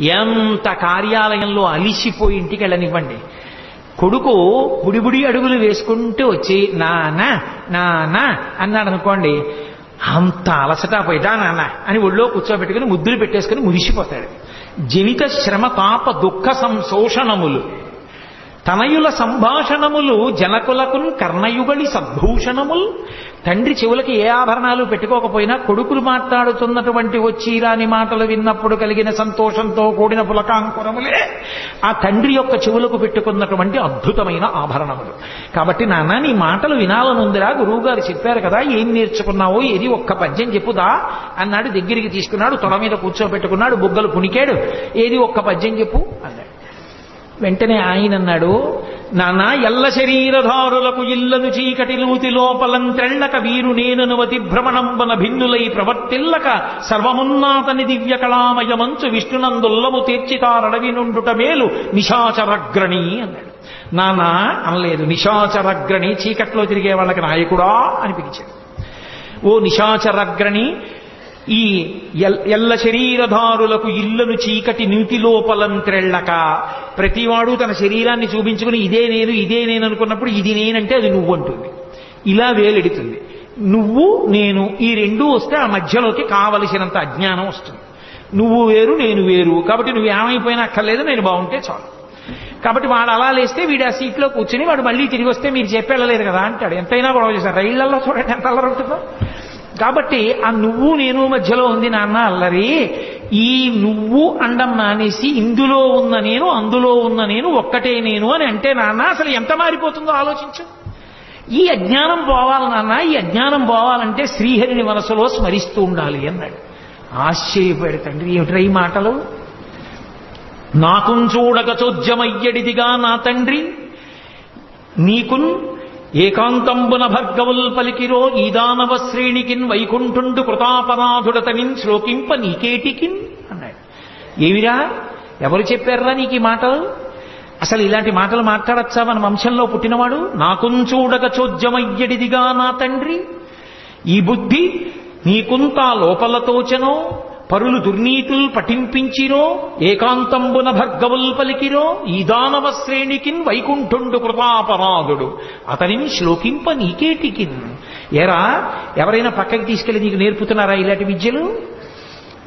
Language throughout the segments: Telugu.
ఎంత కార్యాలయంలో అలిసిపోయి ఇంటికి వెళ్ళనివ్వండి కొడుకు బుడిబుడి అడుగులు వేసుకుంటూ వచ్చి నాన్న నాన్న అన్నాడు అనుకోండి అంత అలసట పోయిదా నాన్న అని ఒళ్ళో కూర్చోబెట్టుకుని ముద్దులు పెట్టేసుకుని మురిసిపోతాడు. జనిత శ్రమ తాప దుఃఖ సంశోషణములు. తనయుల సంభాషణములు జనకులకున్ కర్ణయుగళి సద్భూషణముల్. తండ్రి చెవులకి ఏ ఆభరణాలు పెట్టుకోకపోయినా కొడుకులు మాట్లాడుతున్నటువంటి వచ్చిరాని మాటలు విన్నప్పుడు కలిగిన సంతోషంతో కూడిన పులకాంకురములే ఆ తండ్రి యొక్క చెవులకు పెట్టుకున్నటువంటి అద్భుతమైన ఆభరణములు. కాబట్టి నాన్న నీ మాటలు వినాలనుందిరా గురువుగారు చెప్పారు కదా ఏం నేర్చుకున్నావో ఏది ఒక్క పద్యం చెప్పుదా? అన్నాడు దగ్గరికి తీసుకున్నాడు తొడ మీద కూర్చోబెట్టుకున్నాడు బుగ్గలు పుణికాడు ఏది ఒక్క పద్యం చెప్పు? అన్నాడు. వెంటనే ఆయన అన్నాడు నానా ఎల్ల శరీరధారులకు ఇల్లను చీకటి లూతి లోపలం వీరు నేననువతి భ్రమణంబన భిన్నులై ప్రవర్తిల్లక సర్వమున్నాతని దివ్య కళామయమంచు విష్ణునందుల్లము తీర్చితారడవి నుండుట మేలు నిశాచరగ్రణి అన్నాడు. నానా అనలేదు నిశాచరగ్రణి చీకట్లో తిరిగే వాళ్ళకి నాయకుడా అని పిలిచాడు. ఓ నిశాచరగ్రణి ఈ ఎల్- ఎల్ల శరీరధారులకు ఇల్లును చీకటి నీటి లోపలం త్రెళ్ళక ప్రతివాడు తన శరీరాన్ని చూపించుకుని ఇదే నేను ఇదే నేను అనుకున్నప్పుడు ఇది నేనంటే అది నువ్వు అంటుంది. ఇలా వేలెడుతుంది. నువ్వు నేను ఈ రెండూ వస్తే ఆ మధ్యలోకి కావలసినంత అజ్ఞానం వస్తుంది. నువ్వు వేరు నేను వేరు. కాబట్టి నువ్వు ఏమైపోయినా అక్కర్లేదు నేను బాగుంటే చాలు. కాబట్టి వాడు అలా లేస్తే వీడు ఆ సీట్లో కూర్చుని వాడు మళ్ళీ తిరిగి వస్తే మీరు చెప్పేళ్ళలేదు కదా అంటాడు. ఎంతైనా గొడవ చేశారు. రైళ్ళలో చూడండి ఎంత అల్లరుంటుందో కాబట్టి ఆ నువ్వు నేను మధ్యలో ఉంది నాన్న అల్లరి. ఈ నువ్వు అండం మానేసి ఇందులో ఉన్న నేను అందులో ఉన్న నేను ఒక్కటే నేను అని అంటే నాన్న అసలు ఎంత మారిపోతుందో ఆలోచించు. ఈ అజ్ఞానం పోవాలి నాన్న ఈ అజ్ఞానం పోవాలంటే శ్రీహరిని మనసులో స్మరిస్తూ ఉండాలి అన్నాడు. ఆశ్చర్యపోయాడు తండ్రి ఏమిట్రా ఈ మాటలు? నాకుం చూడక చోద్యమయ్యడిదిగా నా తండ్రి నీకున్ ఏకాంతంబున భర్గవుల్ పలికిరో ఈ దానవ శ్రేణికిన్ వైకుంఠుండు కృతాపరాధుడతనిన్ శ్లోకింప నీకేటికిన్ అన్నాడు. ఏమిరా? ఎవరు చెప్పారా నీకు ఈ మాటలు? అసలు ఇలాంటి మాటలు మాట్లాడచ్చా మన వంశంలో పుట్టినవాడు? నాకుంచూడక చోద్యమయ్యడిదిగా నా తండ్రి. ఈ బుద్ధి నీకుంతా లోపలతోచనో పరులు దుర్నీతులు పఠింపించిరో ఏకాంతంబున భర్గవుల్ పలికిరో ఈ దానవ శ్రేణికిన్ వైకుంఠుండు కృపాపరాధుడు. అతనిని శ్లోకింప నీకేటికిన్. ఎరా ఎవరైనా పక్కకి తీసుకెళ్ళి నీకు నేర్పుతున్నారా ఇలాంటి విద్యలు?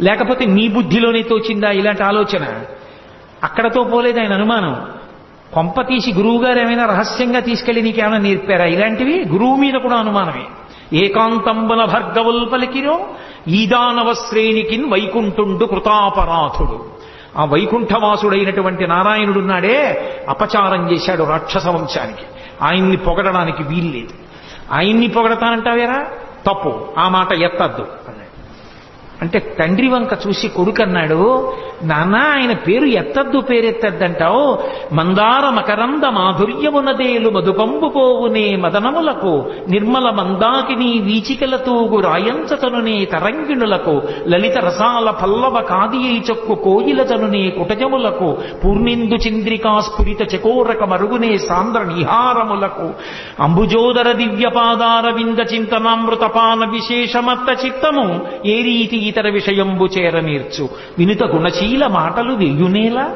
లేకపోతే నీ బుద్ధిలోనే తోచిందా ఇలాంటి ఆలోచన? అక్కడతో పోలేదు ఆయన అనుమానం. కొంప తీసి గురువు గారు ఏమైనా రహస్యంగా తీసుకెళ్ళి నీకేమైనా నేర్పారా? ఇలాంటివి గురువు మీద కూడా అనుమానమే. ఏకాంతంబున భర్గవుల్ పలికిరో ఈదానవ శ్రేణికిన్ వైకుంఠుండు కృతాపరాధుడు. ఆ వైకుంఠవాసుడైనటువంటి నారాయణుడున్నాడే అపచారం చేశాడు రాక్షస వంశానికి ఆయన్ని పొగడడానికి వీల్లేదు. ఆయన్ని పొగడతానంటావేరా? తప్పు. ఆ మాట ఎత్తద్దు. అన్నాడు అంటే తండ్రి వంక చూసి కొడుకు అన్నాడు నాన్న ఆయన పేరు ఎత్తద్దు పేరెత్తద్దంటావు. మందార మకరంద మాధుర్యమునదేలు మధుపంబు పోవునే మదనములకు నిర్మల మందాకిని వీచికల తూగు రాయంచతనునే తరంగిణులకు లలిత రసాల పల్లవ కాదియై చొక్కు కోయిలజనునే కుటజములకు పూర్ణిందు చంద్రికా స్ఫురిత చకోరక మరుగునే సాంద్ర నిహారములకు అంబుజోదర దివ్యపాదార వింద చింతనామృతపాన విశేషమత్త చిత్తము ఏ రీతి ఇతర విషయంబు చేరనీర్చు వినుత గుణశీల మాటలు వెయ్యునేలా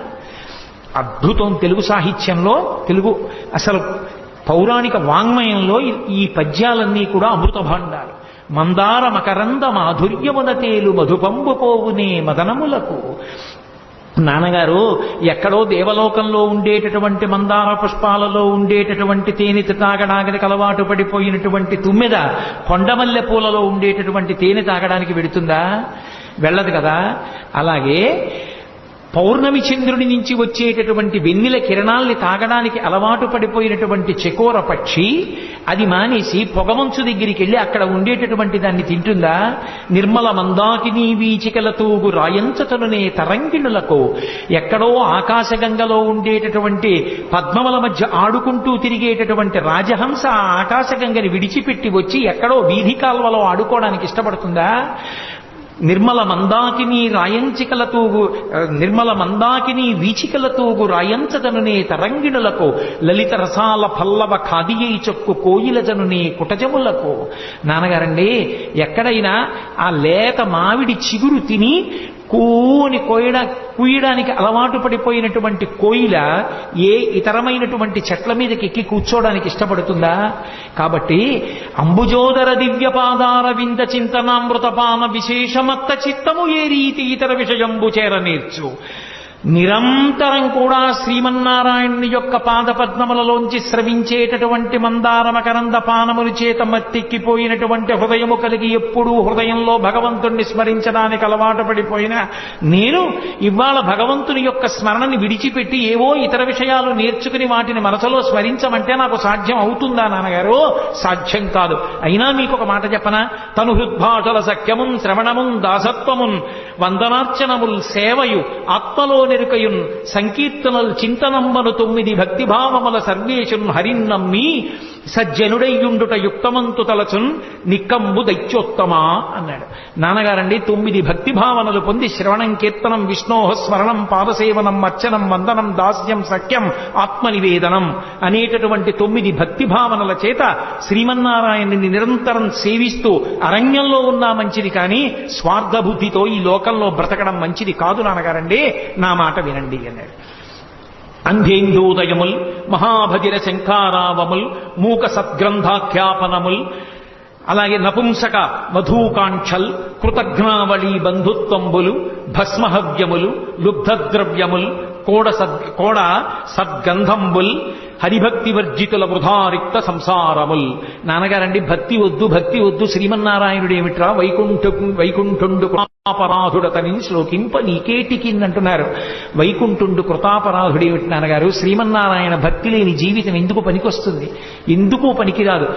అద్భుతం తెలుగు సాహిత్యంలో తెలుగు అసలు పౌరాణిక వాంగ్మయంలో ఈ- ఈ పద్యాలన్నీ కూడా అమృత భాండాలు. మందార మకరంద మాధుర్యమున తేలు మధుపంబు పోవునే మదనములకు. నాన్నగారు ఎక్కడో దేవలోకంలో ఉండేటటువంటి మందార పుష్పాలలో ఉండేటటువంటి తేనె తాగడానికి అలవాటు పడిపోయినటువంటి తుమ్మెద కొండమల్లె పూలలో ఉండేటటువంటి తేనె తాగడానికి వెడుతుందా? వెళ్ళదు కదా. అలాగే పౌర్ణమి చంద్రుడి నుంచి వచ్చేటటువంటి వెన్నెల కిరణాల్ని తాగడానికి అలవాటు పడిపోయినటువంటి చెకోర పక్షి అది మానేసి పొగమంచు దగ్గరికి వెళ్ళి అక్కడ ఉండేటటువంటి దాన్ని తింటుందా? నిర్మల మందాకిని వీచికల తూగు రాయంచతనునే తరంగిణులకు ఎక్కడో ఆకాశగంగలో ఉండేటటువంటి పద్మముల మధ్య ఆడుకుంటూ తిరిగేటటువంటి రాజహంస ఆ ఆకాశగంగని విడిచిపెట్టి వచ్చి ఎక్కడో వీధి కాల్వలో ఆడుకోవడానికి ఇష్టపడుతుందా? నిర్మల మందాకిని రాయంచికల తూగు నిర్మల మందాకిని వీచికల తూగు రాయంచదనునే తరంగిణులకు లలిత రసాల పల్లవ ఖాదియై చొక్కు కోయిలజనునే కుటజములకు. నాన్నగారండి ఎక్కడైనా ఆ లేత మావిడి చిగురు తిని కూని కోయడ కుయ్యడానికి అలవాటు పడిపోయినటువంటి కోయిల ఏ ఇతరమైనటువంటి చెట్ల మీదకి ఎక్కి కూర్చోవడానికి ఇష్టపడుతుందా? కాబట్టి అంబుజోదర దివ్య పాదార వింద చింతనామృతపాన విశేషమత్త చిత్తము ఏ రీతి ఇతర విషయంబు చేర నేర్చు నిరంతరం కూడా శ్రీమన్నారాయణుని యొక్క పాదపద్మములలోంచి స్రవించేటటువంటి మందారమకరంద పానములు చేత మత్తిక్కిపోయినటువంటి హృదయము కలిగి ఎప్పుడూ హృదయంలో భగవంతుణ్ణి స్మరించడానికి అలవాటు పడిపోయిన నేను ఇవాళ భగవంతుని యొక్క స్మరణని విడిచిపెట్టి ఏవో ఇతర విషయాలు నేర్చుకుని వాటిని మనసులో స్మరించమంటే నాకు సాధ్యం అవుతుందా నాన్నగారు? సాధ్యం కాదు. అయినా మీకు ఒక మాట చెప్పనా? తను హృద్భాషల సఖ్యమున్ శ్రవణమున్ దాసత్వమున్ వందనార్చనముల్ సేవయు ఆత్మలో నెరుకయున్ సంకీర్తనల్ చింతనంబను తొమ్మిది భక్తిభావముల సర్వేశున్ హరిన్నమ్మి సజ్జనుడయ్యుండుట యుక్తమంతు తలచున్ నిక్కంబు దైత్యోత్తమా అన్నాడు. నాన్నగారండి తొమ్మిది భక్తి భావనలు పొంది శ్రవణం కీర్తనం విష్ణోహ స్మరణం పాదసేవనం అర్చనం వందనం దాస్యం సఖ్యం ఆత్మనివేదనం అనేటటువంటి తొమ్మిది భక్తి భావనల చేత శ్రీమన్నారాయణుని నిరంతరం సేవిస్తూ అరణ్యంలో ఉన్నా మంచిది కానీ స్వార్థబుద్ధితో ఈ లోకంలో బ్రతకడం మంచిది కాదు నాన్నగారండి. నా మాట వినండి అన్నాడు. అంధేందోదయముల్ మహాభగిర శంఖారావముల్ మూక సద్గ్రంథాఖ్యాపనముల్ అలాగే నపుంసక మధూకాంక్షల్ కృతజ్ఞావళి బంధుత్వంబులు భస్మహవ్యములు లుబ్ధద్రవ్యముల్ కోడ సద్ కోడ సద్గంధంబుల్ హరిభక్తి వర్జితుల వృధారిక్త సంసారముల్ నాన్నగారండి భక్తి వద్దు భక్తి వద్దు శ్రీమన్నారాయణుడు ఏమిట్రా వైకుంఠ వైకుంఠుండు కృతాపరాధుడతని శ్లోకింప నీకేటికిందంటున్నారు వైకుంఠుండు కృతాపరాధుడు ఏమిటి నాన్నగారు? శ్రీమన్నారాయణ భక్తి లేని జీవితం ఎందుకు పనికొస్తుంది? ఎందుకు పనికిరాదు?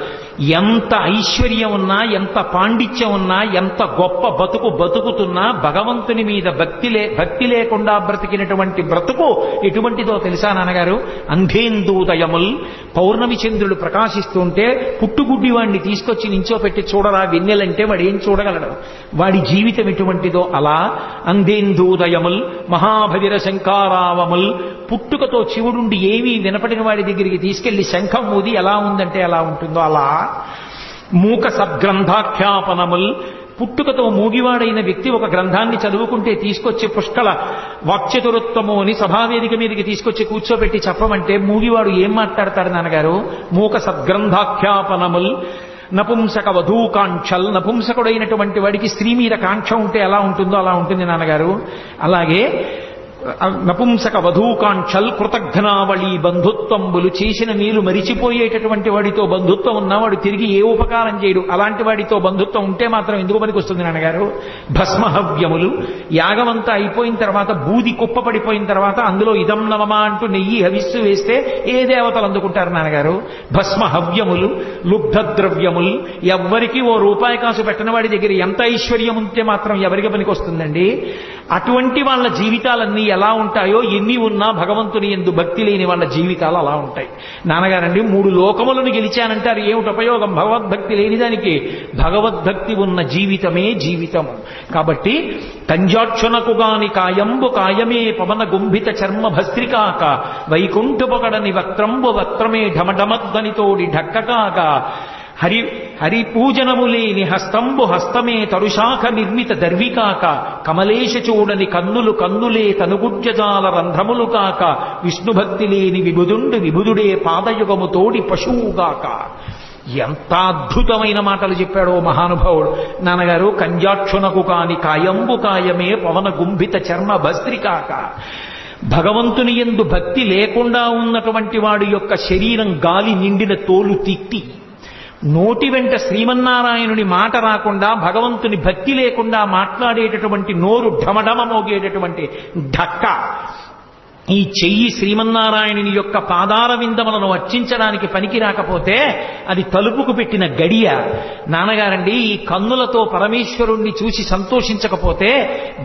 ఎంత ఐశ్వర్యం ఉన్నా ఎంత పాండిత్యం ఉన్నా ఎంత గొప్ప బతుకు బతుకుతున్నా భగవంతుని మీద భక్తి లే భక్తి లేకుండా బ్రతికినటువంటి బ్రతుకు ఎటువంటిదో తెలుసా నాన్నగారు? అంధేందూదయముల్ పౌర్ణమి చంద్రుడు ప్రకాశిస్తుంటే పుట్టుగుడ్డి వాడిని తీసుకొచ్చి నించోపెట్టి చూడరా వెన్నెలంటే వాడు ఏం చూడగలడు? వాడి జీవితం ఎటువంటి ఎటువంటిదో అలా అంధేందూదయముల్ మహాభవిర శంకారావముల్ పుట్టుకతో శివుడుండి ఏమీ వినపడిన వాడి దగ్గరికి తీసుకెళ్ళి శంఖం ఊది ఎలా ఉందంటే ఎలా ఉంటుందో అలా. మూక సద్గ్రంథాఖ్యాపనముల్ పుట్టుకతో మూగివాడైన వ్యక్తి ఒక గ్రంథాన్ని చదువుకుంటే తీసుకొచ్చి పుష్కల వాక్చతురత్వము అని సభావేదిక మీదకి తీసుకొచ్చి కూర్చోబెట్టి చెప్పమంటే మూగివాడు ఏం మాట్లాడతాడు నాన్నగారు? మూక సద్గ్రంథాఖ్యాపనముల్ నపుంసక వధూకాంక్షల్ నపుంసకుడైనటువంటి వాడికి స్త్రీ మీద కాంక్ష ఉంటే ఎలా ఉంటుందో అలా ఉంటుంది నాన్నగారు. అలాగే నపుంసక వధూకాంక్షల్ కృతఘ్నావళి బంధుత్వంబులు చేసిన మేలు మరిచిపోయేటటువంటి వాడితో బంధుత్వం ఉన్నవాడు తిరిగి ఏ ఉపకారం చేయడు. అలాంటి వాడితో బంధుత్వం ఉంటే మాత్రం ఎందుకు పనికొస్తుంది నాన్నగారు? భస్మహవ్యములు. యాగమంతా అయిపోయిన తర్వాత బూది కుప్ప పడిపోయిన తర్వాత అందులో ఇదం నవమా అంటూ నెయ్యి హవిస్సు వేస్తే ఏ దేవతలు అందుకుంటారు నాన్నగారు? భస్మహవ్యములు లుబ్ధద్రవ్యములు. ఎవ్వరికి ఓ రూపాయి కాసు పెట్టిన వాడి దగ్గర ఎంత ఐశ్వర్యం ఉంటే మాత్రం ఎవరికి పనికొస్తుందండి? అటువంటి వాళ్ళ జీవితాలన్నీ ఎలా ఉంటాయో ఎన్ని ఉన్నా భగవంతుని ఎందు భక్తి లేని వాళ్ళ జీవితాలు అలా ఉంటాయి. నాన్నగారండి మూడు లోకములను గెలిచానంటారు. ఏమిటి ఉపయోగం? భగవద్భక్తి లేని దానికి. భగవద్భక్తి ఉన్న జీవితమే జీవితము కాబట్టి కంజాక్షునకు గాని కాయంబు కాయమే పవన గుంభిత చర్మ భస్త్రికాక వైకుంఠపగడని వక్త్రంబు వక్త్రమే ఢమఢమధ్వనితోడి ఢక్కకాక. హరి హరిపూజనము లేని హస్తంబు హస్తమే తరుశాఖ నిర్మిత దర్వికాక కమలేశ చూడని కన్నులు కన్నులే తనుగుజ్జజాల రంధ్రములు కాక విష్ణుభక్తి లేని విభుదుండు విభుదుడే పాదయుగము తోడి పశువుగాక. ఎంత అద్భుతమైన మాటలు చెప్పాడో మహానుభావుడు. నాన్నగారు కంజాక్షునకు కాని కాయంబు కాయమే పవన గుంభిత చర్మ భస్త్రికాక. భగవంతుని ఎందు భక్తి లేకుండా ఉన్నటువంటి వాడి యొక్క శరీరం గాలి నిండిన తోలు తిట్టి నోటి వెంట శ్రీమన్నారాయణుని మాట రాకుండా భగవంతుని భక్తి లేకుండా మాట్లాడేటటువంటి నోరు ఢమఢమ మోగేటటువంటి ఢక్క. ఈ చెయ్యి శ్రీమన్నారాయణుని యొక్క పాదాల విందములను అర్చించడానికి పనికి రాకపోతే అది తలుపుకు పెట్టిన గడియ. నాన్నగారండి ఈ కన్నులతో పరమేశ్వరుణ్ణి చూసి సంతోషించకపోతే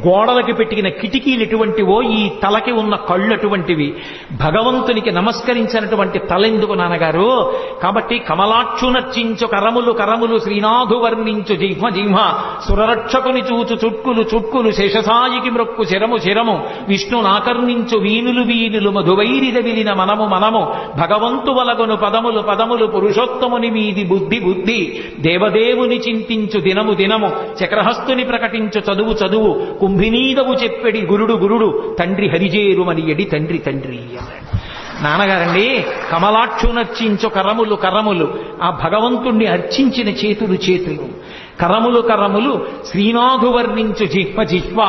గోడలకి పెట్టిన కిటికీలు ఎటువంటివో ఈ తలకి ఉన్న కళ్ళు అటువంటివి భగవంతునికి నమస్కరించినటువంటి తలెందుకు నాన్నగారు? కాబట్టి కమలాక్షునర్చించు కరములు కరములు శ్రీనాథు వర్ణించు జిహ్మ జిహ్మ. సురరక్షకుని చూచు చుట్కులు చుట్కులు శేషసాయికి మృక్కు శిరము శిరము. విష్ణు నాకర్ణించు వీనులు వీనులు మధువైరిద విలిన మనము మనము భగవంతువలగొను పదములు పదములు పురుషోత్తముని మీది బుద్ధి బుద్ధి దేవదేవుని చింతించు దినము దినము చక్రహస్తుని ప్రకటించు చదువు చదువు కుంభినీదవు చెప్పెడి గురుడు గురుడు తండ్రి హరిజేరుమని ఎడి తండ్రి తండ్రి అన్నాడు. నాన్నగారండి కమలాక్షునర్చించు కరములు కరములు ఆ భగవంతుణ్ణి అర్చించిన చేతులు చేతులు. కరములు కరములు శ్రీనాథు వర్ణించు జిహ్వ జిహ్వ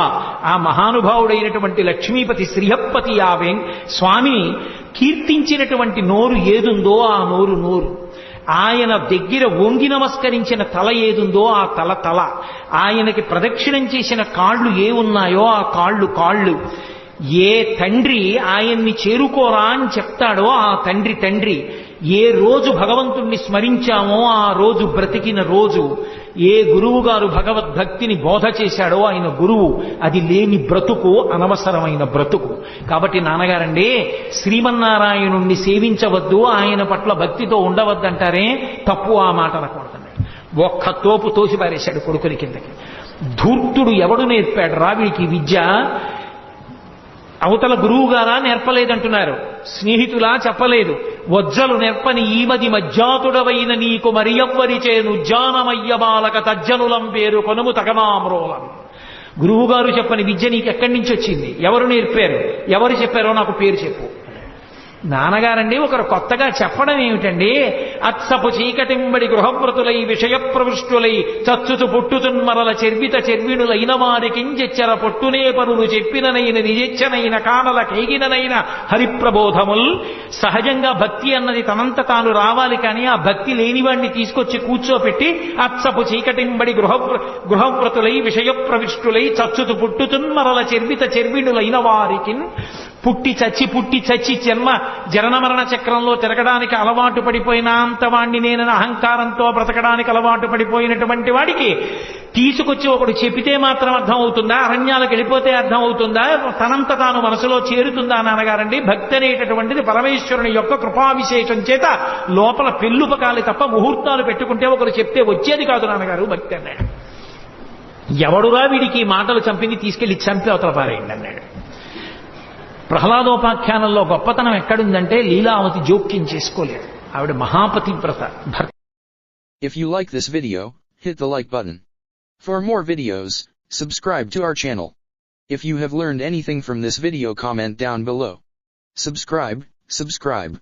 ఆ మహానుభావుడైనటువంటి లక్ష్మీపతి శ్రీహప్పతి ఆవే స్వామిని కీర్తించినటువంటి నోరు ఏదుందో ఆ నోరు నోరు. ఆయన దగ్గర వంగి నమస్కరించిన తల ఏదుందో ఆ తల తల. ఆయనకి ప్రదక్షిణం చేసిన కాళ్ళు ఏ ఉన్నాయో ఆ కాళ్ళు కాళ్ళు. ఏ తండ్రి ఆయన్ని చేరుకోరా అని చెప్తాడో ఆ తండ్రి తండ్రి. ఏ రోజు భగవంతుణ్ణి స్మరించామో ఆ రోజు బ్రతికిన రోజు ఏ గురువు గారు భగవద్భక్తిని బోధ చేశాడో ఆయన గురువు అది లేని బ్రతుకు అనవసరమైన బ్రతుకు. కాబట్టి నాన్నగారండి శ్రీమన్నారాయణుణ్ణి సేవించవద్దు ఆయన పట్ల భక్తితో ఉండవద్దంటారే తప్పు ఆ మాట అనకూడదండి. ఒక్క తోపు తోసి పారేశాడు కొడుకుని కిందకి. ధూర్తుడు ఎవడు నేర్పాడు రా వీడికి విద్య? అవతల గురువు గారా నేర్పలేదంటున్నారు. స్నేహితులా చెప్పలేదు. వజ్జలు నెర్పని ఈమది మజ్జాతుడవైన నీకు మరియవ్వరి చేను జానమయ్య బాలక తజ్జనులం పేరు కొనుము తగమామ్రోలం గురువుగారు చెప్పని విద్య నీకు ఎక్కడి నుంచి వచ్చింది? ఎవరు నేర్పారు? ఎవరు చెప్పారో నాకు పేరు చెప్పు. నాన్నగారండి ఒకరు కొత్తగా చెప్పడం ఏమిటండి? అత్సపు చీకటింబడి గృహవ్రతులై విషయ ప్రవృష్టులై చచ్చుచు పుట్టుతున్మరల చెర్విత చెర్విణులైన వారికించెచ్చర పొట్టునే పరులు చెప్పిననైన నిజెచ్చనైన కానల కేగిననైన హరిప్రబోధముల్. సహజంగా భక్తి అన్నది తనంత తాను రావాలి కానీ ఆ భక్తి లేనివాణ్ణి తీసుకొచ్చి కూర్చోపెట్టి అత్సపు చీకటింబడి గృహ గృహవ్రతులై విషయ ప్రవిష్టులై చచ్చుతు పుట్టుతున్మరల చెర్విత చెర్విణులైన వారికి పుట్టి చచ్చి పుట్టి చచ్చి జన్మ జననమరణ చక్రంలో తిరగడానికి అలవాటు పడిపోయిన అంతవాణ్ణి నేనని అహంకారంతో బ్రతకడానికి అలవాటు పడిపోయినటువంటి వాడికి తీసుకొచ్చి ఒకడు చెప్పితే మాత్రం అర్థం అవుతుందా అరణ్యాలకు వెళ్ళిపోతే అర్థం అవుతుందా తనంత తాను మనసులో చేరుతుందా నాన్నగారండి? భక్తి అనేటటువంటిది పరమేశ్వరుని యొక్క కృపావిశేషం చేత లోపల పెళ్ళుపకాలి తప్ప ముహూర్తాలు పెట్టుకుంటే ఒకరు చెప్తే వచ్చేది కాదు నాన్నగారు భక్తి అన్నాడు. ఎవడురా వీడికి ఈ మాటలు చంపింది? తీసుకెళ్ళి చంపి అవతల పారేయండి అన్నాడు. ప్రహ్లాదోపాఖ్యానంలో గొప్పతనం ఎక్కడుందంటే లీలావతి జోక్యం చేసుకోలేదు ఆవిడ మహాపతివ్రత భర్త If you like this video, hit the like button. For more videos, subscribe to our channel. If you have learned anything from this video comment down below. Subscribe, subscribe.